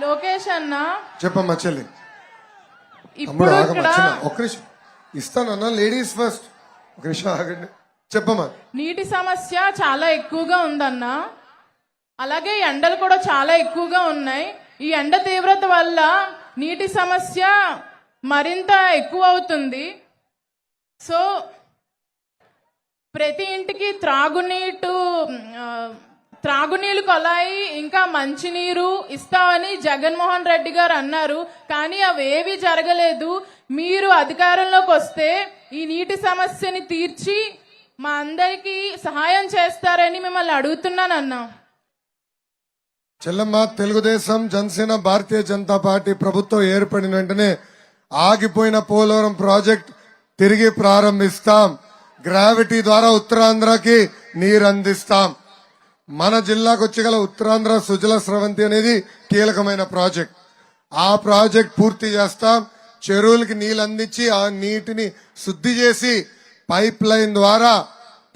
లోకేష్ అన్న. చెప్పమ్మా చెల్లి. ఇప్పుడు ఇక్కడ ఒక్క నిమిషం. ఇస్తానన్నా లేడీస్ ఫస్ట్. ఒక నిమిషం ఆగండి. చెప్పమ్మా. నీటి సమస్య చాలా ఎక్కువగా ఉందన్న. అలాగే ఎండలు కూడా చాలా ఎక్కువగా ఉన్నాయి. ఈ ఎండ తీవ్రత వల్ల నీటి సమస్య మరింత ఎక్కువ అవుతుంది. సో ప్రతి ఇంటికి త్రాగునీటు ఆ, త్రాగునీళ్ళు కొలాయి ఇంకా మంచినీరు ఇస్తామని జగన్మోహన్ రెడ్డి గారు అన్నారు. కానీ అవేవి జరగలేదు. మీరు అధికారంలోకి వస్తే ఈ నీటి సమస్యని తీర్చి మా అందరికీ సహాయం చేస్తారని మిమ్మల్ని అడుగుతున్నానన్నా. చెల్లమ్మ తెలుగుదేశం జనసేన భారతీయ జనతా పార్టీ ప్రభుత్వం ఏర్పడిన వెంటనే ఆగిపోయిన పోలవరం ప్రాజెక్ట్ తిరిగి ప్రారంభిస్తాం. గ్రావిటీ ద్వారా ఉత్తరాంధ్రకి నీరు అందిస్తాం మన జిల్లాకు వచ్చగల ఉత్తరాంధ్ర సుజల స్రవంతి అనేది కీలకమైన ప్రాజెక్ట్. ఆ ప్రాజెక్ట్ పూర్తి చేస్తాం. చెరువులకి నీళ్ళు అందించి ఆ నీటిని శుద్ధి చేసి పైప్ లైన్ ద్వారా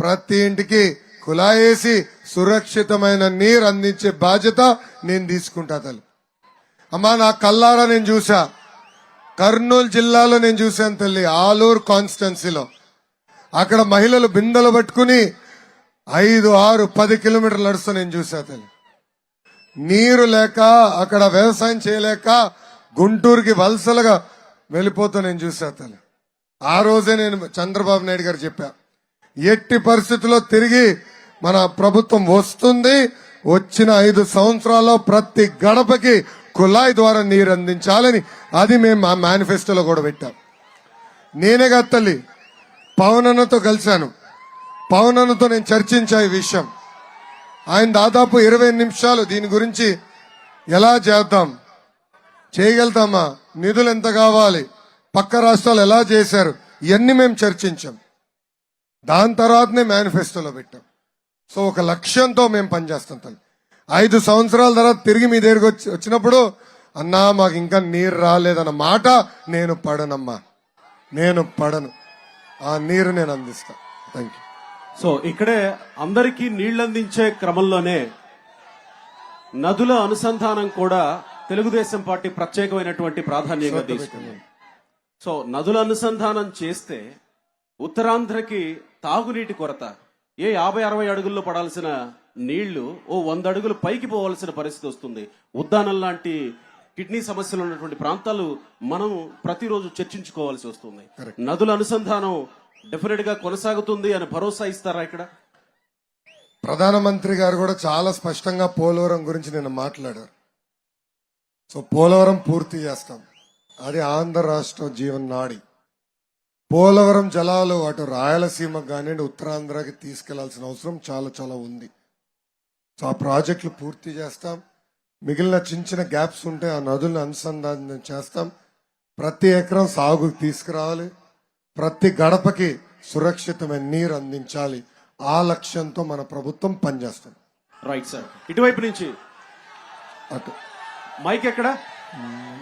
ప్రతి ఇంటికి కులాయేసి సురక్షితమైన నీరు అందించే బాధ్యత నేను తీసుకుంటా తల్లి. అమ్మా నా కల్లారా నేను చూసా కర్నూలు జిల్లాలో నేను చూశాను తల్లి ఆలూరు కాన్స్టిట్యున్సీలో అక్కడ మహిళలు బిందెలు పట్టుకుని ఐదు ఆరు పది కిలోమీటర్లు నడుస్తూ నేను చూసా తల్లి. నీరు లేక అక్కడ వ్యవసాయం చేయలేక గుంటూరుకి వలసలుగా వెళ్ళిపోతూ నేను చూసా తల్లి. ఆ రోజే నేను చంద్రబాబు నాయుడు గారు చెప్పా ఎట్టి పరిస్థితుల్లో తిరిగి మన ప్రభుత్వం వస్తుంది వచ్చిన ఐదు సంవత్సరాల్లో ప్రతి గడపకి కుళాయి ద్వారా నీరు అందించాలని అది మేము మా మేనిఫెస్టోలో కూడా పెట్టాం. నేనే కాదు తల్లి పవన్ అన్నతో కలిశాను. పవన్ అన్నతో నేను చర్చించా ఈ విషయం. ఆయన దాదాపు ఇరవై నిమిషాలు దీని గురించి ఎలా చేద్దాం చేయగలుగుతామా నిధులు ఎంత కావాలి పక్క రాష్ట్రాలు ఎలా చేశారు ఇవన్నీ మేము చర్చించాం. దాని తర్వాతనే మేనిఫెస్టోలో పెట్టాం. సో ఒక లక్ష్యంతో మేము పనిచేస్తాం తల్లి. ఐదు సంవత్సరాల తర్వాత తిరిగి మీ దగ్గరికి వచ్చి వచ్చినప్పుడు అన్నా మాకు ఇంకా నీరు రాలేదన్న మాట నేను పడనమ్మా. నేను పడను. ఆ నీరు నేను అందిస్తాను థ్యాంక్ యూ సో ఇక్కడే అందరికీ నీళ్ళందించే క్రమంలోనే నదుల అనుసంధానం కూడా తెలుగుదేశం పార్టీ ప్రత్యేకమైనటువంటి ప్రాధాన్యంగా తీసుకుంది. సో నదుల అనుసంధానం చేస్తే ఉత్తరాంధ్రకి తాగునీటి కొరత ఏ యాభై అరవై అడుగుల్లో పడాల్సిన నీళ్ళు ఓ వంద అడుగులు పైకి పోవాల్సిన పరిస్థితి వస్తుంది. ఉద్దానం లాంటి కిడ్నీ సమస్యలు ఉన్నటువంటి ప్రాంతాలు మనం ప్రతిరోజు చర్చించుకోవాల్సి వస్తుంది. నదుల అనుసంధానం డెఫినెట్గా కొనసాగుతుంది అని భరోసా ఇస్తారా ఇక్కడ? ప్రధానమంత్రి గారు కూడా చాలా స్పష్టంగా పోలవరం గురించి నేను మాట్లాడారు. సో పోలవరం పూర్తి చేస్తాం. అది ఆంధ్ర రాష్ట్ర జీవన నాడి. పోలవరం జలాలు అటు రాయలసీమకు కానివ్వండి ఉత్తరాంధ్రకి తీసుకెళ్ళాల్సిన అవసరం చాలా చాలా ఉంది. సో ఆ ప్రాజెక్టులు పూర్తి చేస్తాం. మిగిలిన చిన్న చిన్న గ్యాప్స్ ఉంటే ఆ నదులను అనుసంధానం చేస్తాం. ప్రతి ఎకరం సాగుకు తీసుకురావాలి. ప్రతి గడపకి సురక్షితమైన నీరు అందించాలి. ఆ లక్ష్యంతో మన ప్రభుత్వం పనిచేస్తుంది. రైట్ సార్ ఇటువైపు నుంచి. అటు. మైక్ ఎక్కడ?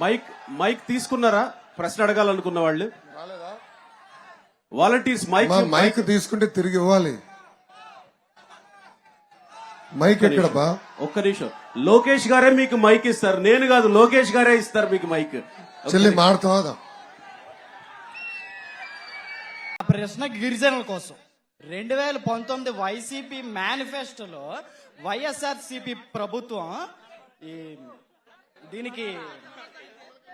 మైక్ మైక్ తీసుకున్నారా? ప్రశ్న అడగాలనుకున్న వాళ్ళు. వాలంటీర్స్ మైక్ మైక్ తీసుకుంటే తిరిగి ఇవ్వాలి. మైక్ ఎక్కడ బా ఒక్క నిమిషం. లోకేష్ గారే మీకు మైక్ ఇస్తారు. నేను కాదు లోకేష్ గారే ఇస్తారు మీకు మైక్ చెల్లి ఆ ప్రశ్న గిరిజనుల కోసం. రెండు వేల పంతొమ్మిది వైసీపీ మేనిఫెస్టోలో వైఎస్ఆర్సిపి ప్రభుత్వం ఈ దీనికి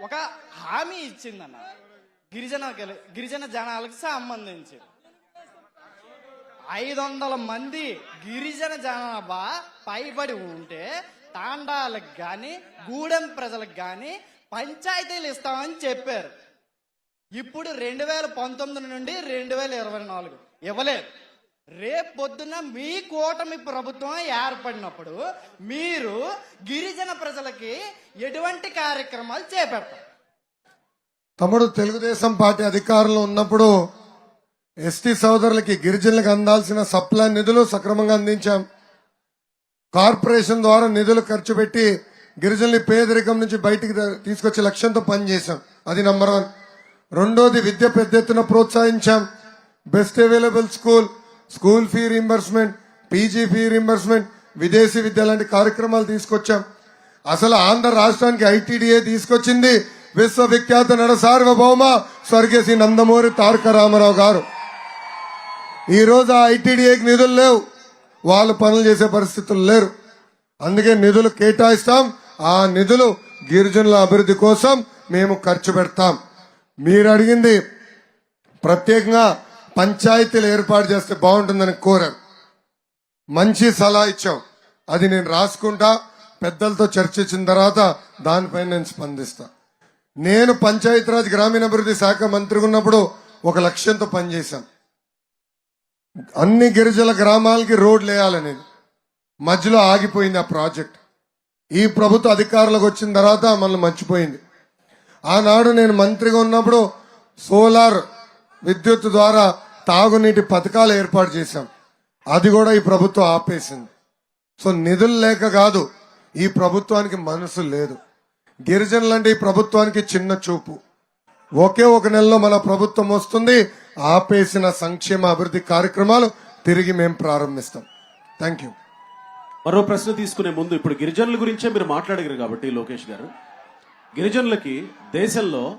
ఒక హామీ ఇచ్చిందన్న. గిరిజన గిరిజన జనాలకు సంబంధించి. ఐదు వందల మంది గిరిజన జనాభా పైబడి ఉంటే తాండాలకు కానీ గూడెం ప్రజలకు కానీ పంచాయతీలు ఇస్తామని చెప్పారు. ఇప్పుడు రెండు వేల పంతొమ్మిది నుండి రెండు వేల ఇరవై నాలుగు. ఇవ్వలేదు. రేపు పొద్దున మీ కూటమి ప్రభుత్వం ఏర్పడినప్పుడు మీరు గిరిజన ప్రజలకి ఎటువంటి కార్యక్రమాలు చేపడతారు? తమ్ముడు తెలుగుదేశం పార్టీ అధికారంలో ఉన్నప్పుడు ఎస్టీ సోదరులకి గిరిజనులకు అందాల్సిన సప్లై నిధులు సక్రమంగా అందించాం. కార్పొరేషన్ ద్వారా నిధులు ఖర్చు పెట్టి గిరిజనుల పేదరికం నుంచి బయటికి తీసుకొచ్చే లక్ష్యంతో పనిచేశాం. అది నంబర్ వన్. రెండోది విద్య పెద్ద ఎత్తున ప్రోత్సహించాం. Best available school school fee reimbursement PG fee reimbursement విదేశీ విద్య లాంటి కార్యక్రమాలు తీసుకొచ్చాం. అసలు ఆంధ్ర రాష్ట్రానికి ఐటీడీఏ తీసుకొచ్చింది విశ్వవిఖ్యాత నడ సార్వభౌమ శ్రీ నందమూరి తారక రామారావు గారు. ఈ రోజు ఆ ఐటీడీఏకి నిధులు లేవు. వాళ్ళు పనులు చేసే పరిస్థితులు లేరు. అందుకే నిధులు కేటాయిస్తాం. ఆ నిధులు గిరిజనుల అభివృద్ధి కోసం మేము ఖర్చు పెడతాం. మీరు అడిగింది ప్రత్యేకంగా పంచాయతీలు ఏర్పాటు చేస్తే బాగుంటుందని కోరారు మంచి సలహా ఇచ్చాం. అది నేను రాసుకుంటా పెద్దలతో చర్చించిన తర్వాత దానిపైన నేను స్పందిస్తా. నేను పంచాయతీరాజ్ గ్రామీణాభివృద్ధి శాఖ మంత్రిగా ఉన్నప్పుడు ఒక లక్ష్యంతో పనిచేశాం. అన్ని గిరిజల గ్రామాలకి రోడ్లు వేయాలనేది మధ్యలో ఆగిపోయింది ఆ ప్రాజెక్ట్. ఈ ప్రభుత్వ అధికారులకు వచ్చిన తర్వాత మనల్ని మర్చిపోయింది. ఆనాడు నేను మంత్రిగా ఉన్నప్పుడు సోలార్ విద్యుత్ ద్వారా తాగునీటి పథకాలు ఏర్పాటు చేశాం. అది కూడా ఈ ప్రభుత్వం ఆపేసింది. సో నిధులు లేక కాదు ఈ ప్రభుత్వానికి మనసు లేదు. గిరిజనులంటే ఈ ప్రభుత్వానికి చిన్న చూపు. ఒకే ఒక నెలలో మన ప్రభుత్వం వస్తుంది ఆపేసిన సంక్షేమ అభివృద్ధి కార్యక్రమాలు తిరిగి మేము ప్రారంభిస్తాం. థ్యాంక్ యూ మరో ప్రశ్న తీసుకునే ముందు ఇప్పుడు గిరిజనుల గురించే మీరు మాట్లాడగరు కాబట్టి లోకేష్ గారు. గిరిజనులకి దేశంలో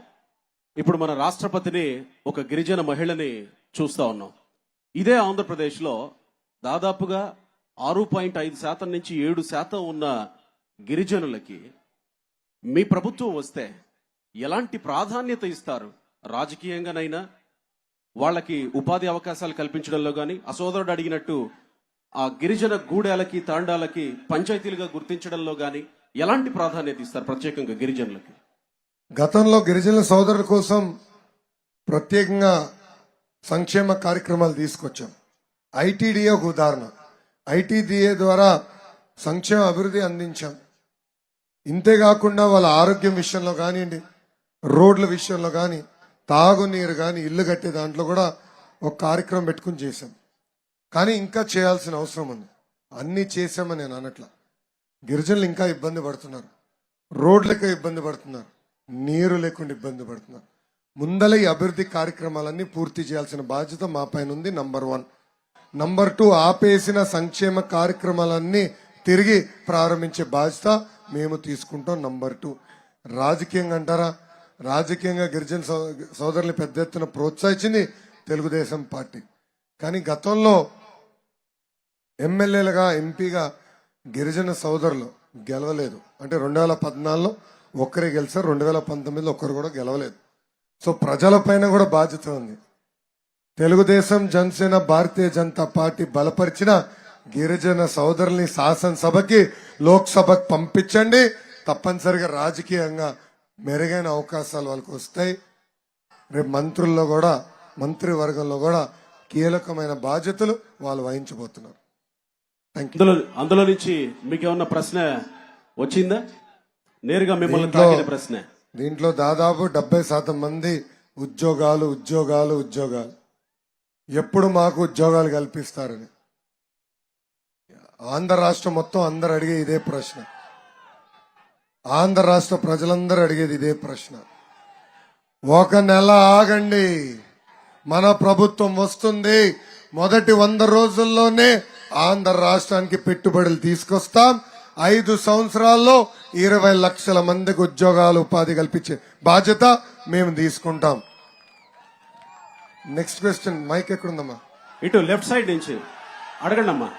ఇప్పుడు మన రాష్ట్రపతిని ఒక గిరిజన మహిళని చూస్తా ఉన్నాం. ఇదే ఆంధ్రప్రదేశ్లో దాదాపుగా ఆరు పాయింట్ ఐదు శాతం నుంచి ఏడు శాతం ఉన్న గిరిజనులకి మీ ప్రభుత్వం వస్తే ఎలాంటి ప్రాధాన్యత ఇస్తారు? రాజకీయంగానైనా వాళ్ళకి ఉపాధి అవకాశాలు కల్పించడంలో కానీ అసోదరుడు అడిగినట్టు ఆ గిరిజన గూడాలకి తాండాలకి పంచాయతీలుగా గుర్తించడంలో కానీ ఎలాంటి ప్రాధాన్యత ఇస్తారు ప్రత్యేకంగా గిరిజనులకి? గతంలో గిరిజనుల సోదరుల కోసం ప్రత్యేకంగా సంక్షేమ కార్యక్రమాలు తీసుకొచ్చాం. ఐటీడీఏ ఒక ఉదాహరణ. ఐటీడీఏ ద్వారా సంక్షేమ అభివృద్ధి అందించాం. ఇంతేకాకుండా వాళ్ళ ఆరోగ్యం విషయంలో కానివ్వండి రోడ్ల విషయంలో కానీ తాగునీరు కానీ ఇల్లు కట్టే దాంట్లో కూడా ఒక కార్యక్రమం పెట్టుకుని చేశాం. కానీ ఇంకా చేయాల్సిన అవసరం ఉంది. అన్నీ చేశామని నేను అనట్లా. గిరిజనులు ఇంకా ఇబ్బంది పడుతున్నారు. రోడ్లకే ఇబ్బంది పడుతున్నారు. నీరు లేకుండా ఇబ్బంది పడుతున్నారు. ముందల ఈ అభివృద్ధి కార్యక్రమాలన్నీ పూర్తి చేయాల్సిన బాధ్యత మా పైన ఉంది నంబర్ వన్ నంబర్ టూ ఆపేసిన సంక్షేమ కార్యక్రమాలన్నీ తిరిగి ప్రారంభించే బాధ్యత మేము తీసుకుంటాం నంబర్ టూ రాజకీయంగా అంటారా? రాజకీయంగా గిరిజన సో- సోదరులు పెద్ద ఎత్తున ప్రోత్సహించింది తెలుగుదేశం పార్టీ. కానీ గతంలో ఎమ్మెల్యేలుగా ఎంపీగా గిరిజన సోదరులు గెలవలేదు. అంటే రెండు వేల పద్నాలుగులో ఒక్కరే గెలిచారు రెండు వేల పంతొమ్మిదిలో ఒక్కరు కూడా గెలవలేదు. సో ప్రజలపైన కూడా బాధ్యత ఉంది. తెలుగుదేశం జనసేన భారతీయ జనతా పార్టీ బలపరిచిన గిరిజన సోదరుల్ని శాసనసభకి లోక్సభకు పంపించండి. తప్పనిసరిగా రాజకీయంగా మెరుగైన అవకాశాలు వాళ్ళకి వస్తాయి. రేపు మంత్రుల్లో కూడా మంత్రివర్గంలో కూడా కీలకమైన బాధ్యతలు వాళ్ళు వహించబోతున్నారు. అందులో అందులో నుంచి మీకు ఏమన్నా ప్రశ్న వచ్చిందా? నేరుగా మిమ్మల్ని తాకిన ప్రశ్న. దీంట్లో దాదాపు డెబ్బై శాతం మంది ఉద్యోగాలు ఉద్యోగాలు ఉద్యోగాలు. ఎప్పుడు మాకు ఉద్యోగాలు కల్పిస్తారని. ఆంధ్ర రాష్ట్రం మొత్తం అందరు అడిగే ఇదే ప్రశ్న. ఆంధ్ర రాష్ట్ర ప్రజలందరూ అడిగేది ఇదే ప్రశ్న. ఒక నెల ఆగండి. మన ప్రభుత్వం వస్తుంది. మొదటి వంద రోజుల్లోనే ఆంధ్ర రాష్ట్రానికి పెట్టుబడులు తీసుకొస్తాం. ఐదు సంవత్సరాల్లో ఇరవై లక్షల మందికి ఉద్యోగాలు ఉపాధి కల్పించే బాధ్యత మేము తీసుకుంటాం. నెక్స్ట్ క్వశ్చన్ మైక్ ఎక్కడుందమ్మా? ఇటు లెఫ్ట్ సైడ్ నుంచి అడగండి అమ్మా